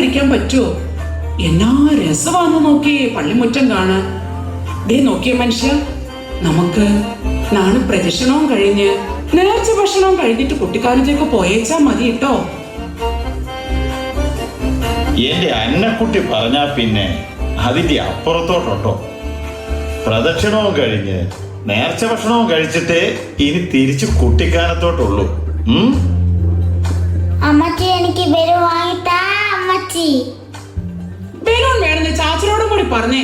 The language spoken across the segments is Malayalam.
വരാതിരിക്കാൻ പറ്റുമോ എന്നാ രസമാന്ന് നോക്കിയേ പള്ളിമുറ്റം കാണാൻ. ദേ നോക്കിയ മനുഷ്യ നമുക്ക് നാളെ പ്രദക്ഷിണവും കഴിഞ്ഞ് നേർച്ച ഭക്ഷണവും കഴിഞ്ഞിട്ട് കുട്ടിക്കാലത്തേക്ക് പോയേച്ചാ മതി കേട്ടോ. എന്റെ അന്നക്കുട്ടി പറഞ്ഞാ പിന്നെ അതിന്റെ അപ്പുറത്തോട്ടോ പ്രദക്ഷിണവും കഴിഞ്ഞ് നേർച്ച ഭക്ഷണവും കഴിച്ചിട്ടേ ഇനി തിരിച്ചു കുട്ടിക്കാലത്തോട്ടുള്ളൂ അമ്മയ്ക്ക് എനിക്ക് ബലു വാങ്ങിത്താ അമ്മച്ചി ബലൂൺ വേണമെന്ന് ചാച്ചനോടും കൂടി പറഞ്ഞേ.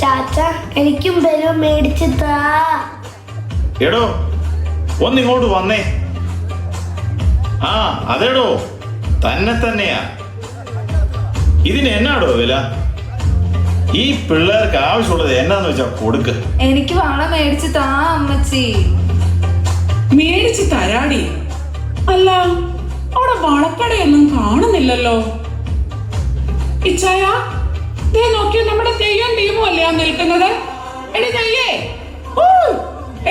ചാച്ച എനിക്കും ബലൂൺ മേടിച്ചു താ. എടോ ഒന്നിങ്ങോട്ട് വന്നേ. ആ അതെടോ തന്നെ തന്നെയാ. ഇതിന് എന്നാടോ വില? ഈ പിള്ളേർക്ക് ആവശ്യമുള്ളത് എന്നാന്ന് വെച്ചാ കൊടുക്ക. എനിക്ക് വള മേടിച്ചു താ അമ്മച്ചി. മേടിച്ച് തരാടി. അല്ല അവിടെ വളക്കടയൊന്നും കാണുന്നില്ലല്ലോ. ഇച്ചായ ദേ നോക്കിയോ നമ്മുടെ തെയ്യം ടീമും അല്ലേ ആ നിൽക്കുന്നത്? എടി തെയ്യേ ഓ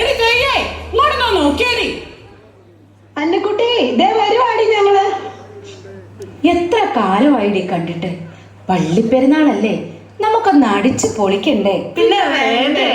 എടി തെയ്യേ ഇങ്ങോട്ട് നോക്കിയേടി. അന്നക്കുട്ടി ദേ വരുവാടി ഞങ്ങൾ. എത്ര കാലമായിടി കണ്ടിട്ട്? പള്ളിപ്പെരുന്നാളല്ലേ നമുക്കൊന്ന് അടിച്ചു പൊളിക്കണ്ടേ? പിന്നെ വേണ്ടേ?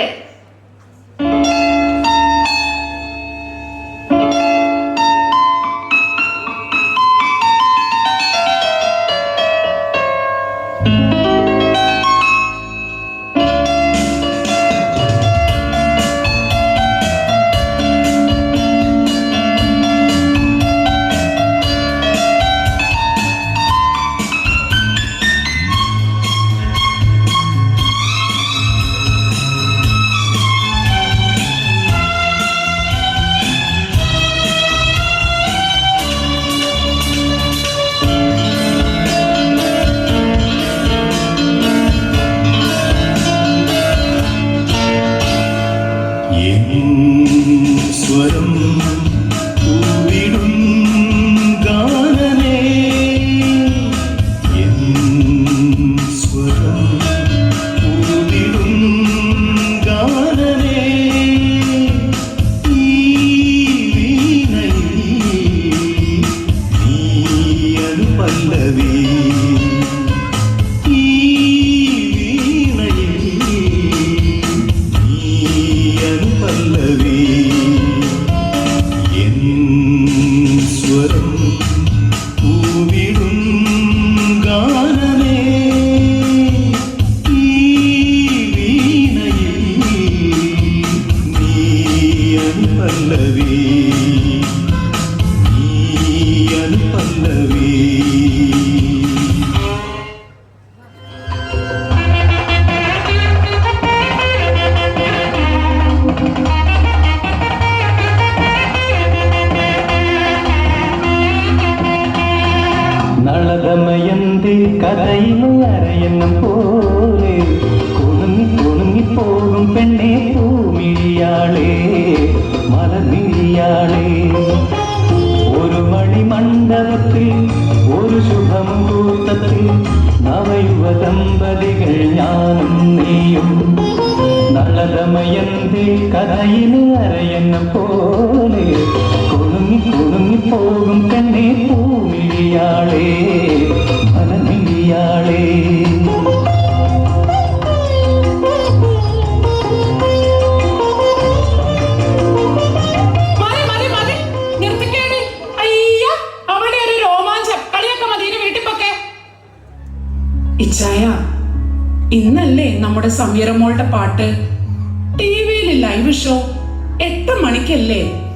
നളതമയന്തി അരയെന്ന പോലെ കുണുങ്ങി കുണുങ്ങി പോകും കണ്ണേ പൂമിഴിയാളേ മനമിഴിയാളേ. ഇച്ചായ ഇന്നല്ലേ നമ്മുടെ സംയരമോളുടെ പാട്ട്? ഷോ എട്ട് മണിക്കല്ലേ?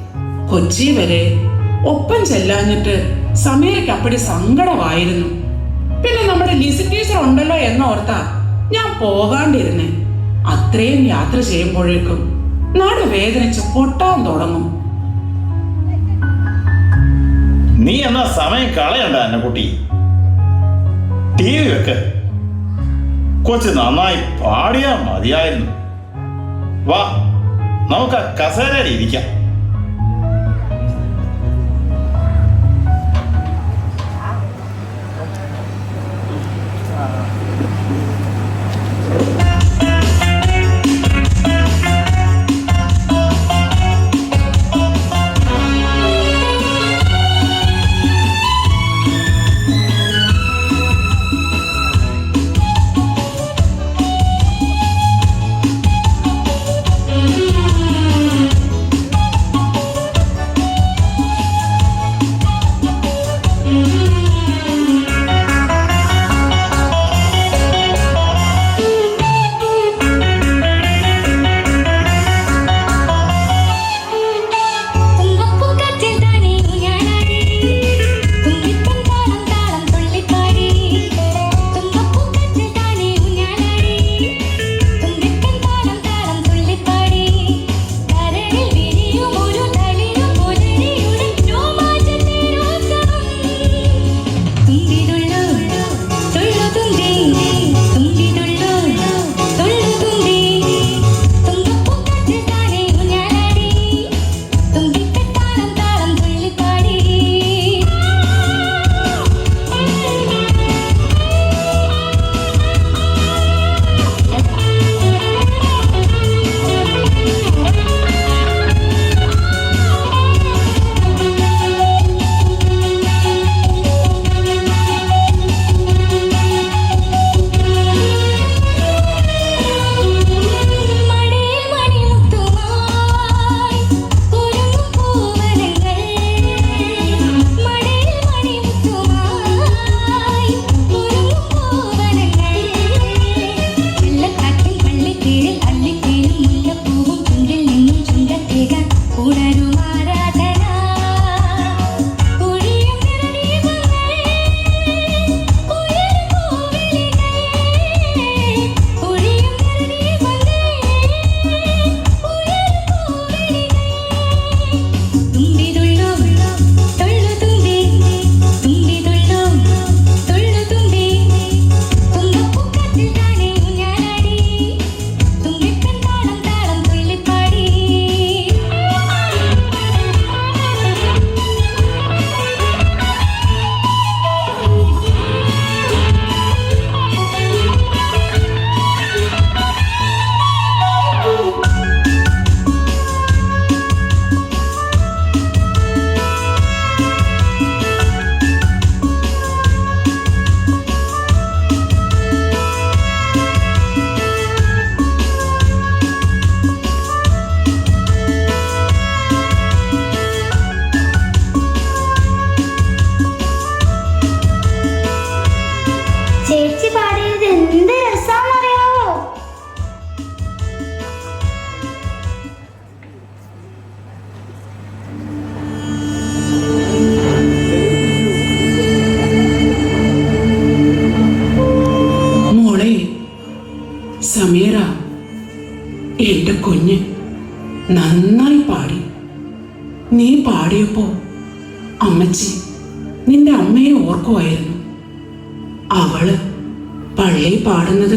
കൊച്ചി വരെ ഒപ്പം ചെല്ലാഞ്ഞിട്ട് സമീരയ്ക്ക് അപ്പടി സങ്കടമായിരുന്നു. പിന്നെ നമ്മുടെ ലിസി ടീച്ചർ ഉണ്ടല്ലോ എന്നോർത്താ ഞാൻ പോകാണ്ടിരുന്നേ. അത്രയും യാത്ര ചെയ്യുമ്പോഴേക്കും നാട് വേദനിച്ച് പൊട്ടാൻ തുടങ്ങും. നീ എന്നാ സമയം കളയണ്ട എന്നെ കുട്ടി. ടി വി വെക്ക്. കൊച്ചു നന്നായി പാടിയാ മതിയായിരുന്നു. വാ. നമുക്ക് ആ കസേരയിൽ ഇരിക്കാം.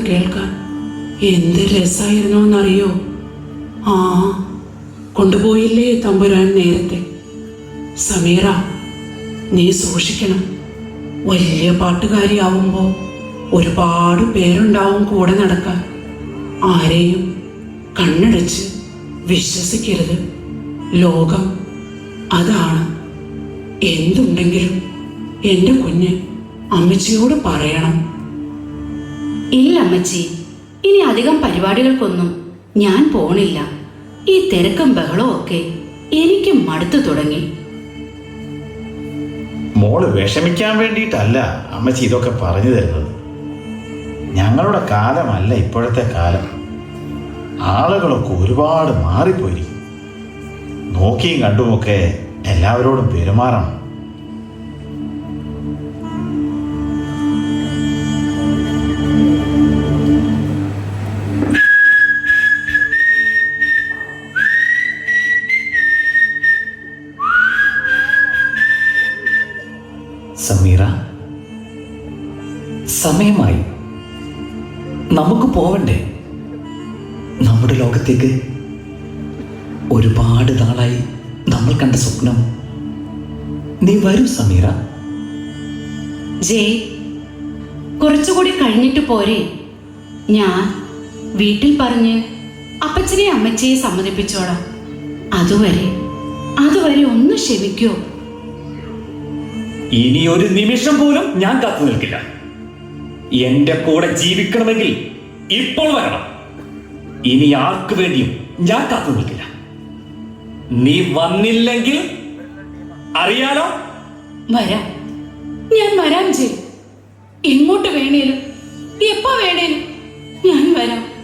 കേൾക്കാൻ എന്ത് രസമായിരുന്നു എന്നറിയോ ആ കൊണ്ടുപോയില്ലേ തമ്പുരാൻ നേരത്തെ. സമീറ നീ സൂക്ഷിക്കണം. വലിയ പാട്ടുകാരിയാവുമ്പോൾ ഒരുപാട് പേരുണ്ടാവും കൂടെ നടക്കാൻ. ആരെയും കണ്ണടച്ച് വിശ്വസിക്കരുത്. ലോകം അതാണ്. എന്തുണ്ടെങ്കിലും എന്റെ കുഞ്ഞ് അമ്മച്ചിയോട് പറയണം. ഇല്ല അമ്മച്ചി ഇനി അധികം പരിപാടികൾക്കൊന്നും ഞാൻ പോണില്ല. ഈ തിരക്കും ബഹളവും ഒക്കെ എനിക്ക് മടുത്തു തുടങ്ങി. മോൾ വിഷമിക്കാൻ വേണ്ടിയിട്ടല്ല അമ്മച്ചി ഇതൊക്കെ പറഞ്ഞു തരുന്നത്. ഞങ്ങളുടെ കാലമല്ല ഇപ്പോഴത്തെ കാലം. ആളുകളൊക്കെ ഒരുപാട് മാറിപ്പോയിരിക്കും നോക്കിയും കണ്ടുമൊക്കെ എല്ലാവരോടും പെരുമാറണം. പോരെ. ഞാൻ വീട്ടിൽ പറഞ്ഞ് അപ്പച്ചനെ അമ്മച്ചയെ സമ്മതിപ്പിച്ചോളാം. അതുവരെ അതുവരെ ഒന്ന് ക്ഷമിക്കോ. ഇനി ഒരു നിമിഷം പോലും ഞാൻ കാത്തു നിൽക്കില്ല. എന്റെ കൂടെ ജീവിക്കണമെങ്കിൽ ഇപ്പോൾ വരണം. ഇനി ആർക്ക് വേണ്ടിയും ഞാൻ കാത്തു നിൽക്കില്ല. നീ വന്നില്ലെങ്കിൽ അറിയാലോ? വരാം. ഞാൻ വരാം ചെയ്യും എങ്ങോട്ട് വേണേലും എപ്പോ വേണേലും ഞാൻ വരാം.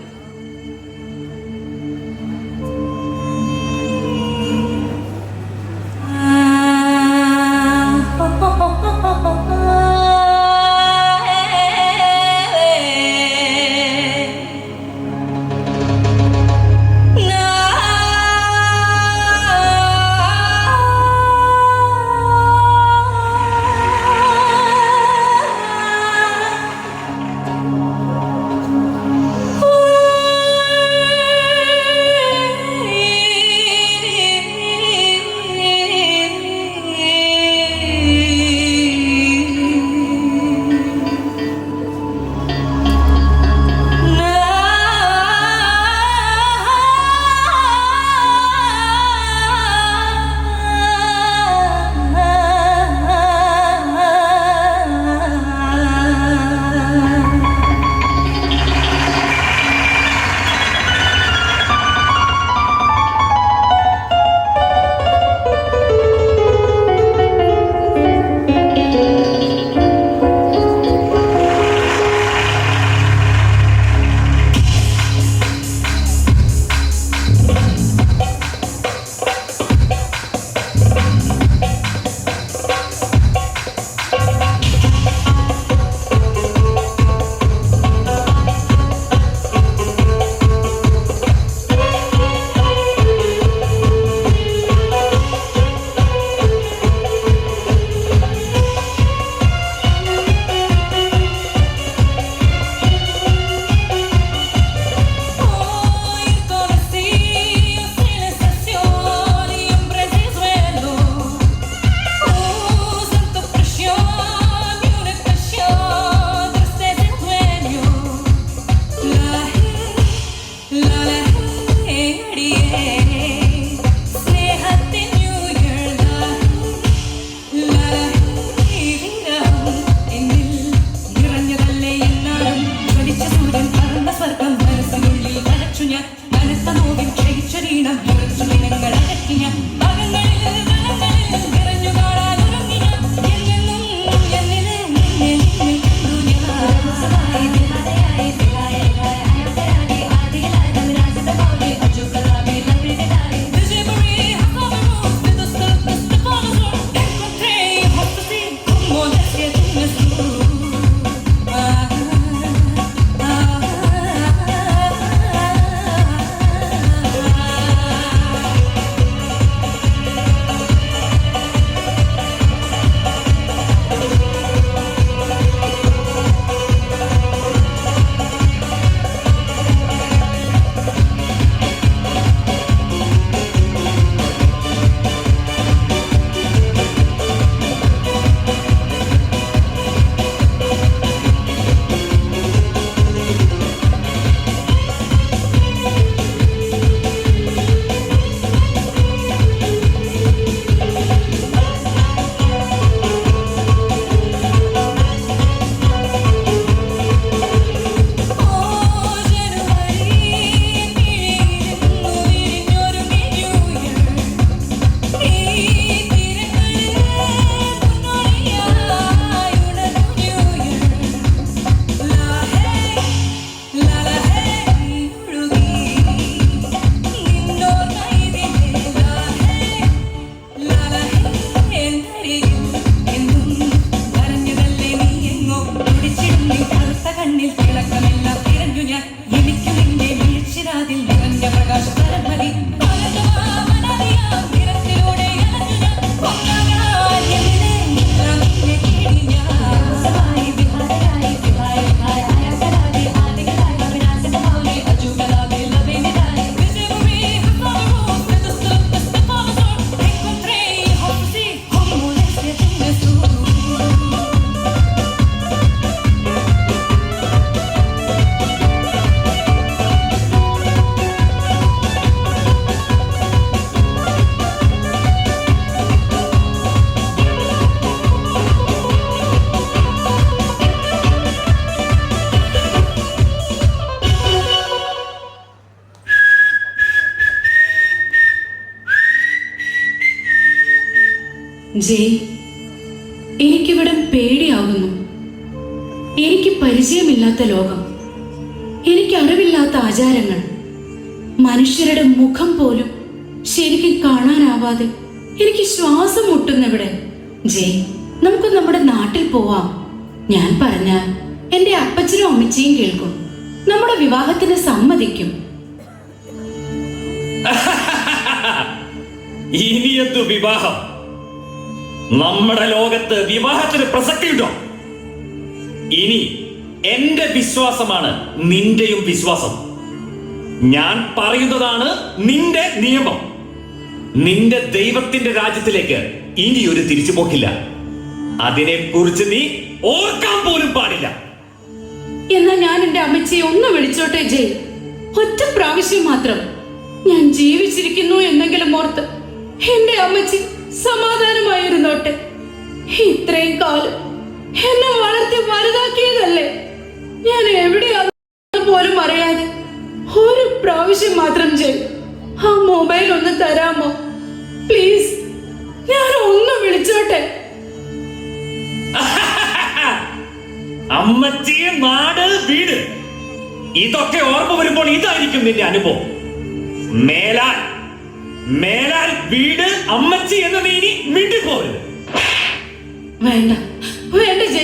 പരിചയമില്ലാത്ത ലോകം. എനിക്ക് അറിവില്ലാത്ത ആചാരങ്ങൾ. മനുഷ്യരുടെ മുഖം പോലും ശരിക്കും കാണാനാവാതെ എനിക്ക് ശ്വാസം മുട്ടുന്നിവിടെ. ജയ് നമുക്ക് നമ്മുടെ നാട്ടിൽ പോവാം. ഞാൻ പറഞ്ഞാൽ എന്റെ അപ്പച്ചനും അമ്മച്ചിയും കേൾക്കും. നമ്മുടെ വിവാഹത്തിന് സമ്മതിക്കും. ഇനി വിവാഹം? നമ്മുടെ ലോകത്ത് വിവാഹത്തിന് പ്രസക്തിയുണ്ടോ? ഇനി എന്റെ വിശ്വാസമാണ് നിന്റെയും വിശ്വാസം. ഞാൻ പറയുന്നതാണ് നിന്റെ നിയമം. നിന്റെ ദൈവത്തിന്റെ രാജ്യത്തിലേക്ക് ഇനി ഒരു തിരിച്ചുപോക്കില്ല. അതിനെ കുറിച്ച് നീ ഓർക്കാൻ പോലും പാടില്ല. എന്നാൽ ഞാൻ എന്റെ അമ്മച്ചിയെ ഒന്ന് വിളിച്ചോട്ടെ ജയ്? ഒറ്റ പ്രാവശ്യം മാത്രം. ഞാൻ ജീവിച്ചിരിക്കുന്നു എന്നെങ്കിലും ഓർത്ത് എന്റെ അമ്മച്ചി സമാധാനമായിരുന്നോട്ടെ? ഇത്രയും കാലം എന്നെ വളർത്തി വലുതാക്കിയതല്ലേ? ഞാൻ എവിടെയാണെന്ന് പോലും അറിയാതെ ഒരു പ്രാവശ്യം മാത്രം ജയ്. ആ മൊബൈൽ ഒന്ന് തരാമോ? പ്ലീസ് ഞാൻ ഒന്ന് വിളിച്ചോട്ടെ. അമ്മച്ചിയെ നാട് വീട്. ഇതൊക്കെ ഓർമ്മ വരുമ്പോൾ ഇതായിരിക്കും നിന്റെ അനുഭവം. മേലാൽ മേലാൽ വീട് അമ്മച്ചി എന്ന് നീ ഇനി മിണ്ടിപ്പോരുത്. വേണ്ട വേണ്ട ജെ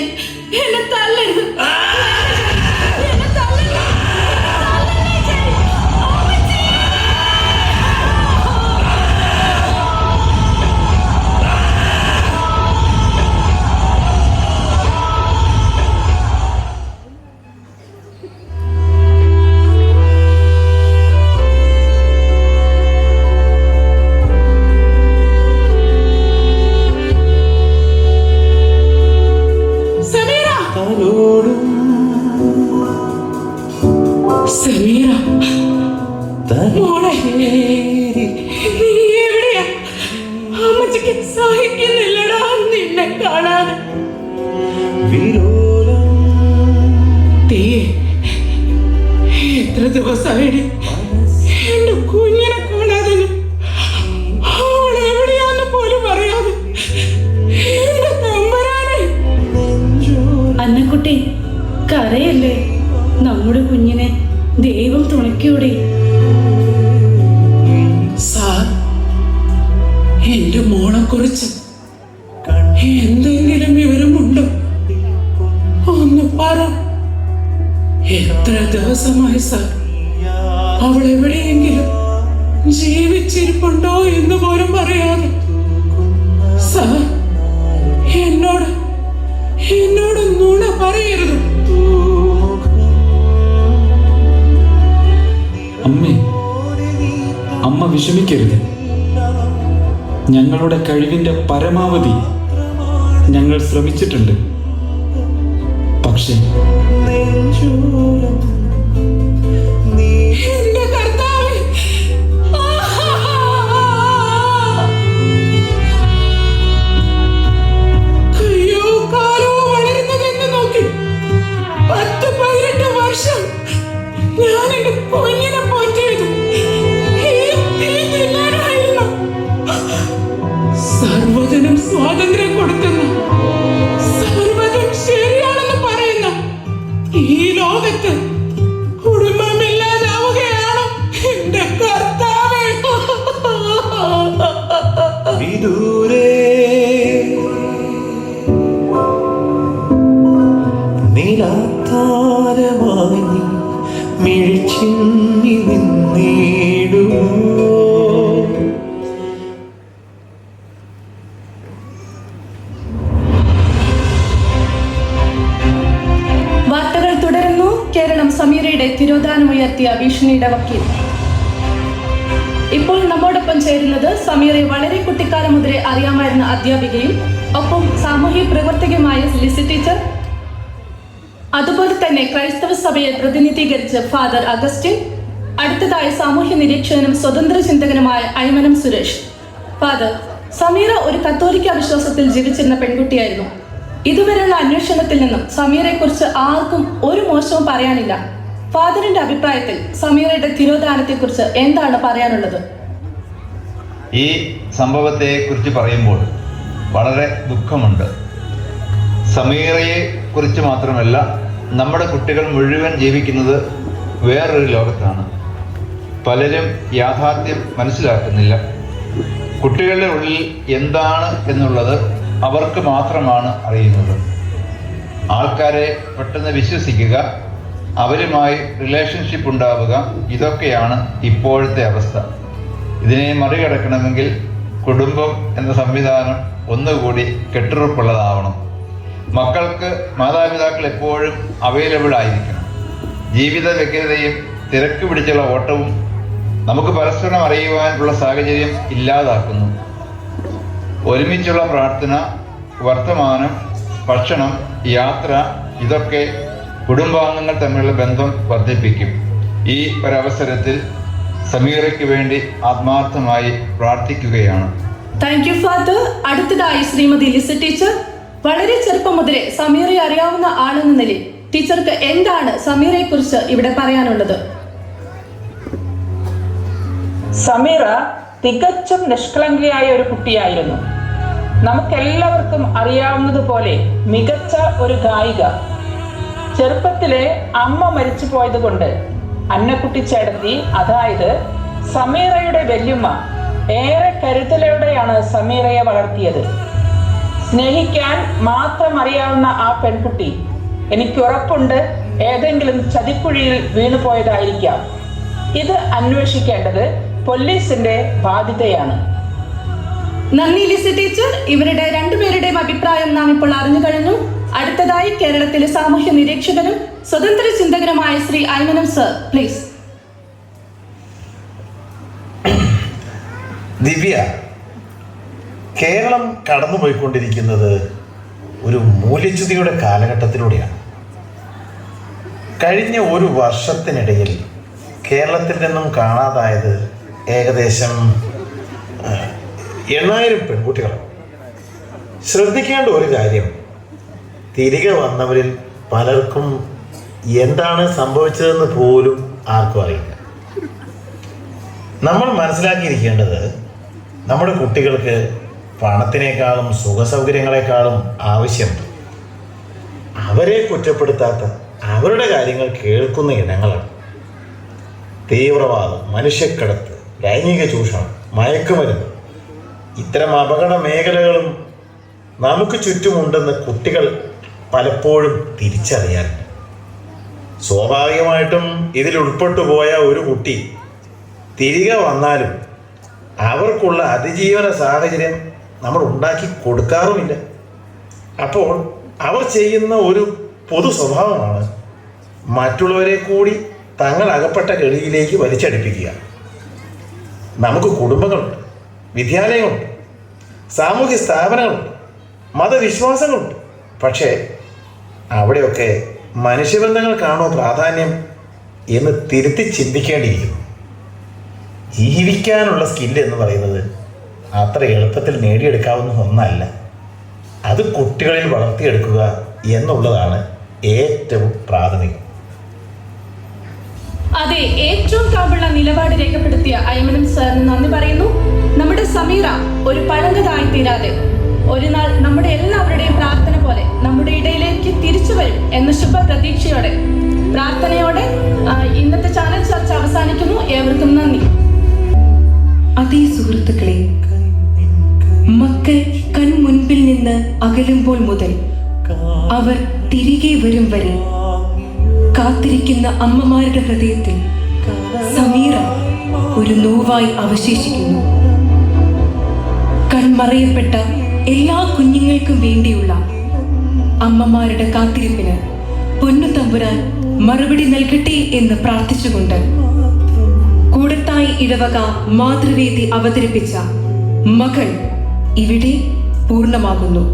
എന്നെ തല്ലരുത് അന്നക്കുട്ടി കരയല്ലേ? നമ്മുടെ കുഞ്ഞിനെ ദൈവം തുണയ്ക്കൂടെ. സാർ എന്റെ മോളെ കുറിച്ച് എന്തെങ്കിലും വിവരമുണ്ടോ? ഒന്ന് പറ. എത്ര ദിവസമായി സാർ അവൾ എവിടെയെങ്കിലും ജീവിച്ചിരിപ്പുണ്ടോ എന്ന് പോലും പറയാതെ വിഷമിക്കരുത് ഞങ്ങളുടെ കഴിവിന്റെ പരമാവധി ഞങ്ങൾ ശ്രമിച്ചിട്ടുണ്ട്. പക്ഷേ മിഴിച്ചിന്നി നിന്നേടുമോ വാർത്തകൾ തുടരുന്നു. കേരളം സമീറയുടെ തിരോധാനമുയർത്തിയ ഭീഷണിയുടെ വക്കീൽ. ഇപ്പോൾ നമ്മോടൊപ്പം ചേരുന്നത് സമീറെ വളരെ കുട്ടിക്കാലം മുതലേ അറിയാമായിരുന്ന അധ്യാപികയും ഒപ്പം സാമൂഹ്യ പ്രവർത്തകയുമായ ലിസി ടീച്ചർ. അതുപോലെ തന്നെ ക്രൈസ്തവ സഭയെ പ്രതിനിധീകരിച്ച് ഫാദർ അഗസ്റ്റിൻ അടുത്തതായി സാമൂഹ്യ നിരീക്ഷകനും സ്വതന്ത്ര ചിന്തകനുമായ ഐമനം സുരേഷ്. ഫാദർ സമീറ ഒരു കത്തോലിക്ക വിശ്വാസത്തിൽ ജീവിച്ചിരുന്ന പെൺകുട്ടിയായിരുന്നു. ഇതുവരെയുള്ള അന്വേഷണത്തിൽ നിന്നും സമീറയെക്കുറിച്ച് ആർക്കും ഒരു മോശവും പറയാനില്ല. ഫാദറിന്റെ അഭിപ്രായത്തിൽ സമീറയുടെ തിരോധാനത്തെക്കുറിച്ച് എന്താണ് പറയാനുള്ളത്? ഈ സംഭവത്തെ കുറിച്ച് പറയുമ്പോൾ വളരെ ദുഃഖമുണ്ട്. സമീറയെ കുറിച്ച് മാത്രമല്ല നമ്മുടെ കുട്ടികൾ മുഴുവൻ ജീവിക്കുന്നത് വേറൊരു ലോകത്താണ്. പലരും യാഥാർത്ഥ്യം മനസ്സിലാക്കുന്നില്ല. കുട്ടികളുടെ ഉള്ളിൽ എന്താണ് എന്നുള്ളത് അവർക്ക് മാത്രമാണ് അറിയുന്നത്. ആൾക്കാരെ പെട്ടെന്ന് വിശ്വസിക്കുക അവരുമായി റിലേഷൻഷിപ്പ് ഉണ്ടാവുക ഇതൊക്കെയാണ് ഇപ്പോഴത്തെ അവസ്ഥ. ഇതിനെ മറികടക്കണമെങ്കിൽ കുടുംബം എന്ന സംവിധാനം ഒന്നുകൂടി കെട്ടുറപ്പുള്ളതാവണം. മക്കൾക്ക് മാതാപിതാക്കൾ എപ്പോഴും അവൈലബിൾ ആയിരിക്കണം. ജീവിത വ്യഗ്രതയും തിരക്ക് പിടിച്ചുള്ള ഓട്ടവും നമുക്ക് പരസ്പരം അറിയുവാനുള്ള സാഹചര്യം ഇല്ലാതാക്കുന്നു. ഒരുമിച്ചുള്ള പ്രാർത്ഥന വർത്തമാനം ഭക്ഷണം യാത്ര ഇതൊക്കെ കുടുംബാംഗങ്ങൾ തമ്മിലുള്ള ബന്ധം വർദ്ധിപ്പിക്കും. ഈ ഒരവസരത്തിൽ സമീറയ്ക്ക് വേണ്ടി ആത്മാർത്ഥമായി പ്രാർത്ഥിക്കുകയാണ്. താങ്ക് യു ഫാദർ അടുത്തതായി ശ്രീമതി ലിസ ടീച്ചർ. വളരെ ചെറുപ്പം മുതലേ സമീറയെ അറിയാവുന്ന ആളെന്ന നിലയിൽ ടീച്ചർക്ക് എന്താണ് സമീറയെ കുറിച്ച് ഇവിടെ പറയാനുള്ളത്? സമീറ തികച്ചും നിഷ്കളങ്കയായ ഒരു കുട്ടിയായിരുന്നു. നമുക്കെല്ലാവർക്കും അറിയാവുന്നതുപോലെ മികച്ച ഒരു ഗായിക. ചെറുപ്പത്തിലെ അമ്മ മരിച്ചു പോയത് കൊണ്ട് അന്നക്കുട്ടി ചേടത്തി അതായത് സമീറയുടെ വല്യമ്മ ഏറെ കരുതലോടെയാണ് സമീറയെ വളർത്തിയത്. സ്നേഹിക്കാൻ മാത്രം അറിയാവുന്ന ആ പെൺകുട്ടി എനിക്ക് ഉറപ്പുണ്ട് ഏതെങ്കിലും ചതിക്കുഴിയിൽ വീണുപോയതായിരിക്കാം ഇത് അന്വേഷിക്കേണ്ടത് പോലീസിന്റെ ബാധ്യതയാണ്. നന്ദി ലിസി ടീച്ചർ. ഇവരുടെ രണ്ടുപേരുടെയും അഭിപ്രായം നാം ഇപ്പോൾ അറിഞ്ഞു കഴിഞ്ഞു. അടുത്തതായി കേരളത്തിലെ സാമൂഹ്യ നിരീക്ഷകനും സ്വതന്ത്ര ചിന്തകനുമായ ശ്രീ ഐമനം സർ പ്ലീസ്. ദിവ്യ കേരളം കടന്നുപോയിക്കൊണ്ടിരിക്കുന്നത് ഒരു മൂല്യച്യുതിയുടെ കാലഘട്ടത്തിലൂടെയാണ്. കഴിഞ്ഞ ഒരു വർഷത്തിനിടയിൽ കേരളത്തിൽ നിന്നും കാണാതായത് ഏകദേശം എണ്ണായിരം പെൺകുട്ടികളാണ് ശ്രദ്ധിക്കേണ്ട ഒരു കാര്യം തിരികെ വന്നവരിൽ പലർക്കും എന്താണ് സംഭവിച്ചതെന്ന് പോലും ആർക്കും അറിയില്ല. നമ്മൾ മനസ്സിലാക്കിയിരിക്കേണ്ടത് നമ്മുടെ കുട്ടികൾക്ക് പണത്തിനേക്കാളും സുഖസൗകര്യങ്ങളെക്കാളും ആവശ്യം അവരെ കുറ്റപ്പെടുത്താത്ത അവരുടെ കാര്യങ്ങൾ കേൾക്കുന്ന ഇനങ്ങളാണ്. തീവ്രവാദം മനുഷ്യക്കടത്ത് ലൈംഗിക ചൂഷണം മയക്കുമരുന്ന്. ഇത്തരം അപകട മേഖലകളും നമുക്ക് ചുറ്റുമുണ്ടെന്ന് കുട്ടികൾ പലപ്പോഴും തിരിച്ചറിയാറുണ്ട് സ്വാഭാവികമായിട്ടും ഇതിൽ ഉൾപ്പെട്ടു പോയ ഒരു കുട്ടി തിരികെ വന്നാലും അവർക്കുള്ള അതിജീവന സാഹചര്യം നമ്മൾ ഉണ്ടാക്കി കൊടുക്കാറുമില്ല. അപ്പോൾ അവർ ചെയ്യുന്ന ഒരു പൊതു സ്വഭാവമാണ് മറ്റുള്ളവരെ കൂടി തങ്ങൾ അകപ്പെട്ട കെളിയിലേക്ക് വലിച്ചടിപ്പിക്കുക. നമുക്ക് കുടുംബങ്ങളുണ്ട് വിദ്യാലയങ്ങളുണ്ട് സാമൂഹ്യ സ്ഥാപനങ്ങളുണ്ട് മതവിശ്വാസങ്ങളുണ്ട്. പക്ഷേ അവിടെയൊക്കെ മനുഷ്യബന്ധങ്ങൾക്കാണോ പ്രാധാന്യം എന്ന് തിരുത്തി ചിന്തിക്കേണ്ടിയിരിക്കുന്നു. ജീവിക്കാനുള്ള സ്കില്ല് എന്ന് പറയുന്നത് അത്ര എളുപ്പത്തിൽ നേടിയെടുക്കാവുന്ന ഒന്നല്ല. അത് കുട്ടികളിൽ വളർത്തിയെടുക്കുക എന്നുള്ളതാണ് ഏറ്റവും പ്രാഥമികം. അതെ ഏറ്റവും കാമ്പുള്ള നിലപാട് രേഖപ്പെടുത്തിയ ഐമനം സാറിന് നന്ദി പറയുന്നു. നമ്മുടെ സമീറ ഒരു പഴങ്കതായി തീരാതെ ഒരു നാൾ നമ്മുടെ എല്ലാവരുടെയും പ്രാർത്ഥന പോലെ നമ്മുടെ ഇടയിലേക്ക് തിരിച്ചു വരും എന്ന ശുഭ പ്രതീക്ഷയോടെ അകലുമ്പോൾ മുതൽ അവർ തിരികെ വരും വരെ കാത്തിരിക്കുന്ന അമ്മമാരുടെ ഹൃദയത്തിൽ സമീറ ഒരു നോവായി അവശേഷിക്കുന്നു. കൺമറയപ്പെട്ട എല്ലാ കുഞ്ഞുങ്ങൾക്കും വേണ്ടിയുള്ള അമ്മമാരുടെ കാത്തിരിപ്പിന് പൊന്നു തമ്പുരാൻ മറുപടി നൽകട്ടെ എന്ന് പ്രാർത്ഥിച്ചുകൊണ്ട് കൂടത്തായി ഇടവക മാതൃവേദി അവതരിപ്പിച്ച മകൾ ഇവിടെ പൂർണമാകുന്നു.